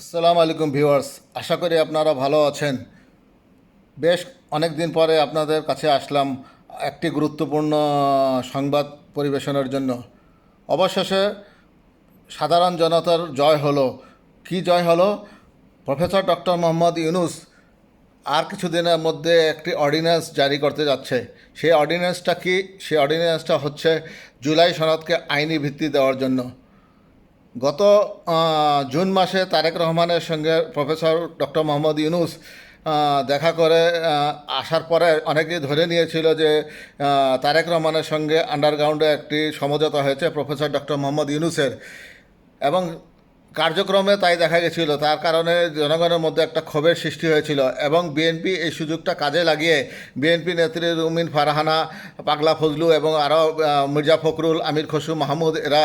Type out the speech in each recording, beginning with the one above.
আসসালামু আলাইকুম ভিউয়ার্স, আশা করি আপনারা ভালো আছেন। বেশ অনেক দিন পরে আপনাদের কাছে আসলাম একটি গুরুত্বপূর্ণ সংবাদ পরিবেশনের জন্য। অবশেষে সাধারণ জনতার জয় হলো। কি জয় হলো? প্রফেসর ডক্টর মোহাম্মদ ইউনুস আর কিছুদিনের মধ্যে একটি অর্ডিন্যান্স জারি করতে যাচ্ছে। সেই অর্ডিন্যান্সটা কি? সেই অর্ডিন্যান্সটা হচ্ছে জুলাই সনদকে আইনি ভিত্তি দেওয়ার জন্য। গত জুন মাসে তারেক রহমানের সঙ্গে প্রফেসর ডক্টর মোহাম্মদ ইউনুস দেখা করে আসার পরে অনেকেই ধরে নিয়েছিল যে তারেক রহমানের সঙ্গে আন্ডারগ্রাউন্ডে একটি সমঝোতা হয়েছে প্রফেসর ডক্টর মোহাম্মদ ইউনুসের। এবং কার্যক্রমে তাই দেখা গেছিল। তার কারণে জনগণের মধ্যে একটা ক্ষোভের সৃষ্টি হয়েছিল এবং বিএনপি এই সুযোগটা কাজে লাগিয়ে বিএনপি নেত্রী রুমিন ফারহানা, পাগলা ফজলু এবং আরও মির্জা ফখরুল, আমির খসু মাহমুদ এরা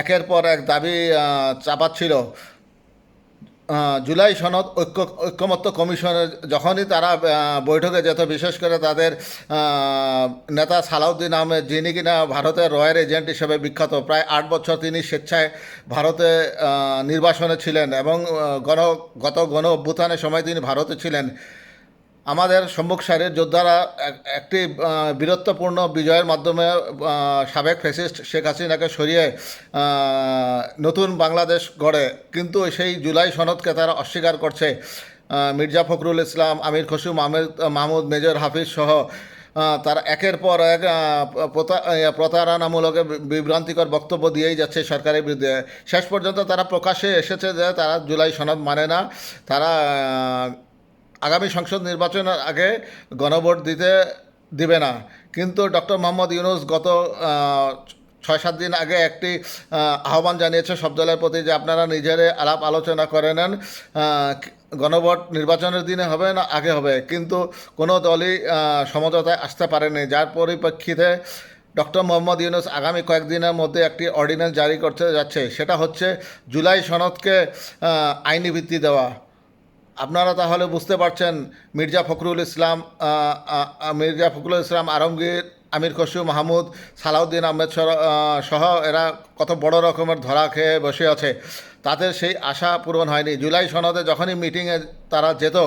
একের পর এক দাবি চাপাচ্ছিল। জুলাই সনদ ঐক্য, ঐক্যমত্য কমিশনের যখনই তারা বৈঠকে যেত, বিশেষ করে তাদের নেতা সালাউদ্দিন আহমেদ, যিনি কিনা ভারতের রয়্যাল এজেন্ট হিসেবে বিখ্যাত, প্রায় আট বছর তিনি স্বেচ্ছায় ভারতে নির্বাসনে ছিলেন এবং গণ, গত গণ অভ্যুত্থানের সময় তিনি ভারতে ছিলেন। আমাদের সম্মুখ যোদ্ধারা একটি বীরত্বপূর্ণ বিজয়ের মাধ্যমে সাবেক ফ্যাসিস্ট শেখ হাসিনাকে সরিয়ে নতুন বাংলাদেশ গড়ে। কিন্তু সেই জুলাই সনদকে তারা অস্বীকার করছে। মির্জা ফখরুল ইসলাম, আমির খসরু, মাহমুদ মেজর হাফিজ সহ তারা একের পর এক প্রতা- প্রতারণামূলক বিভ্রান্তিকর বক্তব্য দিয়েই যাচ্ছে সরকারের বিরুদ্ধে। শেষ পর্যন্ত তারা প্রকাশ্যে এসেছে যে তারা জুলাই সনদ মানে না। তারা আগামী সংসদ নির্বাচনের আগে গণভোট দিতে দিবে না। কিন্তু ডক্টর মোহাম্মদ ইউনুস গত ছয় সাত দিন আগে একটি আহ্বান জানিয়েছে সব দলের প্রতি যে আপনারা নিজেরে আলাপ আলোচনা করে নেন গণভোট নির্বাচনের দিনে হবে না আগে হবে। কিন্তু কোনো দলই সমঝোতায় আসতে পারেনি। যার পরিপ্রেক্ষিতে ডক্টর মোহাম্মদ ইউনুস আগামী কয়েকদিনের মধ্যে একটি অর্ডিন্যান্স জারি করতে যাচ্ছে। সেটা হচ্ছে জুলাই সনদকে আইনি ভিত্তি দেওয়া। আপনারা তাহলে বুঝতে পারছেন মির্জা ফখরুল ইসলাম মির্জা ফখরুল ইসলাম আলমগীর আমির খসরু মাহমুদ, সালাউদ্দিন আহমেদ সহ এরা কত বড় রকমের ধরা খেয়ে বসে আছে। তাদের সেই আশা পূরণ হয়নি। জুলাই সনদে যখনই মিটিংয়ে তারা যেত,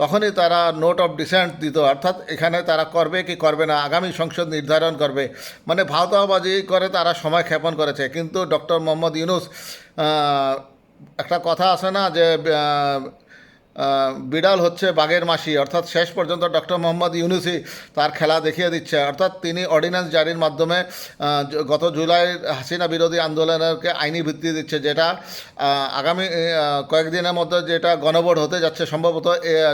তখনই তারা নোট অফ ডিসেন্ট দিত। অর্থাৎ এখানে তারা করবে কি করবে না, আগামী সংসদ নির্ধারণ করবে। মানে ভাওতাবাজি করে তারা সময় ক্ষেপণ করেছে। কিন্তু ডক্টর মোহাম্মদ ইউনুস একটা কথা আছে না যে বিড়াল হচ্ছে বাঘের মাসি। অর্থাৎ শেষ পর্যন্ত ডক্টর মোহাম্মদ ইউনুসি তার খেলা দেখিয়ে দিচ্ছে। অর্থাৎ তিনি অর্ডিন্যান্স জারির মাধ্যমে গত জুলাই হাসিনা বিরোধী আন্দোলনকে আইনি ভিত্তি দিচ্ছে, যেটা আগামী কয়েকদিনের মধ্যে যেটা গণভোট হতে যাচ্ছে, সম্ভবত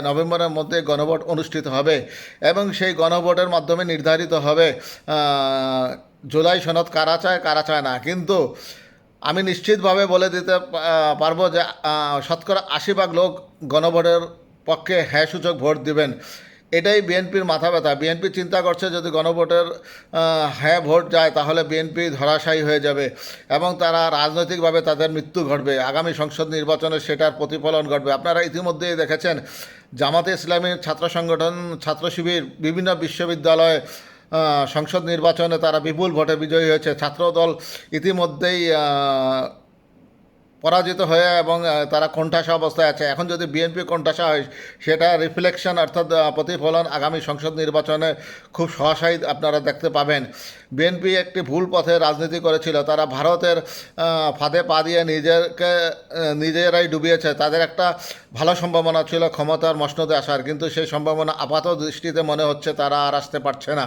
নভেম্বরের মধ্যে গণভোট অনুষ্ঠিত হবে এবং সেই গণভোটের মাধ্যমে নির্ধারিত হবে জুলাই সনদ কারা চায় কারা চায় না। কিন্তু আমি নিশ্চিতভাবে বলে দিতে পারব যে শতকরা আশি ভাগ লোক গণভোটের পক্ষে হ্যাঁ সূচক ভোট দিবেন। এটাই বিএনপির মাথা ব্যথা। বিএনপি চিন্তা করছে যদি গণভোটের হ্যাঁ ভোট যায় তাহলে বিএনপি ধরাশায়ী হয়ে যাবে এবং তারা রাজনৈতিকভাবে তাদের মৃত্যু ঘটবে। আগামী সংসদ নির্বাচনে সেটার প্রতিফলন ঘটবে। আপনারা ইতিমধ্যেই দেখেছেন, জামাতে ইসলামীর ছাত্র সংগঠন, ছাত্র শিবির, বিভিন্ন বিশ্ববিদ্যালয়ে সংসদ নির্বাচনে তারা বিপুল ভোটে বিজয়ী হয়েছে। ছাত্রদল ইতিমধ্যেই পরাজিত হয়ে এবং তারা কোণঠাসা অবস্থায় আছে। এখন যদি বিএনপি কোণঠাসা হয়, সেটা রিফ্লেকশন অর্থাৎ প্রতিফলন আগামী সংসদ নির্বাচনে খুব সহসাই আপনারা দেখতে পাবেন। বিএনপি একটি ভুল পথে রাজনীতি করেছিল। তারা ভারতের ফাঁদে পা দিয়ে নিজেকে নিজেরাই ডুবিয়েছে। তাদের একটা ভালো সম্ভাবনা ছিল ক্ষমতার মসনদে আসার। কিন্তু সেই সম্ভাবনা আপাত দৃষ্টিতে মনে হচ্ছে তারা আর আসতে পারছে না।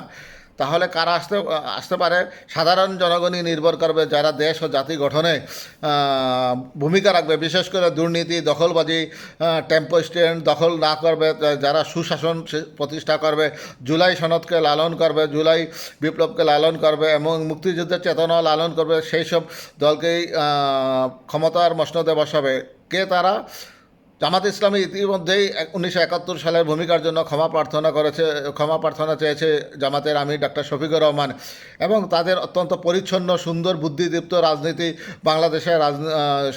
তাহলে কারা আসতে আসতে পারে? সাধারণ জনগণই নির্ভর করবে যারা দেশ ও জাতি গঠনে ভূমিকা রাখবে। বিশেষ করে দুর্নীতি, দখলবাজি টেম্পো স্ট্যান্ড দখল না করবে, যারা সুশাসন প্রতিষ্ঠা করবে, জুলাই সনদকে লালন করবে, জুলাই বিপ্লবকে লালন করবে এবং মুক্তিযুদ্ধের চেতনা লালন করবে, সেই সব দলকেই ক্ষমতার মসনদে বসাবে। কে তারা? জামাত ইসলামী ইতিমধ্যেই উনিশশো একাত্তর সালের ভূমিকার জন্য ক্ষমা প্রার্থনা করেছে, ক্ষমা প্রার্থনা চেয়েছে জামাতের আমির ডাক্তার শফিকুর রহমান এবং তাদের অত্যন্ত পরিচ্ছন্ন, সুন্দর, বুদ্ধিদীপ্ত রাজনীতি বাংলাদেশের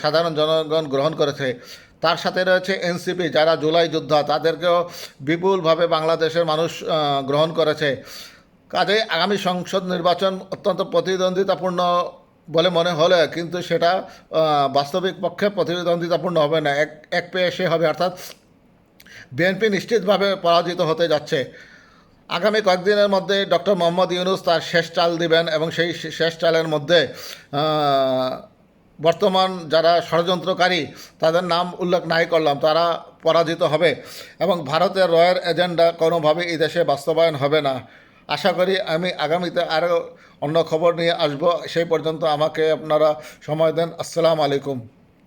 সাধারণ জনগণ গ্রহণ করেছে। তার সাথে রয়েছে এনসিপি যারা জুলাই যোদ্ধা, তাদেরকেও বিপুলভাবে বাংলাদেশের মানুষ গ্রহণ করেছে। কাজে আগামী সংসদ নির্বাচন অত্যন্ত প্রতিদ্বন্দ্বিতাপূর্ণ বলে মনে হলে কিন্তু সেটা বাস্তবিক পক্ষে প্রতিদ্বন্দ্বিতাপূর্ণ হবে না। এক এক পেয়ে সে হবে, অর্থাৎ বিএনপি নিশ্চিতভাবে পরাজিত হতে যাচ্ছে। আগামী কয়েকদিনের মধ্যে ডক্টর মোহাম্মদ ইউনুস তার শেষ চাল দিবেন এবং সেই শেষ চালের মধ্যে বর্তমান যারা ষড়যন্ত্রকারী, তাদের নাম উল্লেখ নাই করলাম, তারা পরাজিত হবে এবং ভারতের রয়ের এজেন্ডা কোনোভাবে এই দেশে বাস্তবায়ন হবে না। আশা করি আমি আগামীতে আরও অন্য খবর নিয়ে আসব। সেই পর্যন্ত আমাকে আপনারা সময় দেন। আসসালামু আলাইকুম।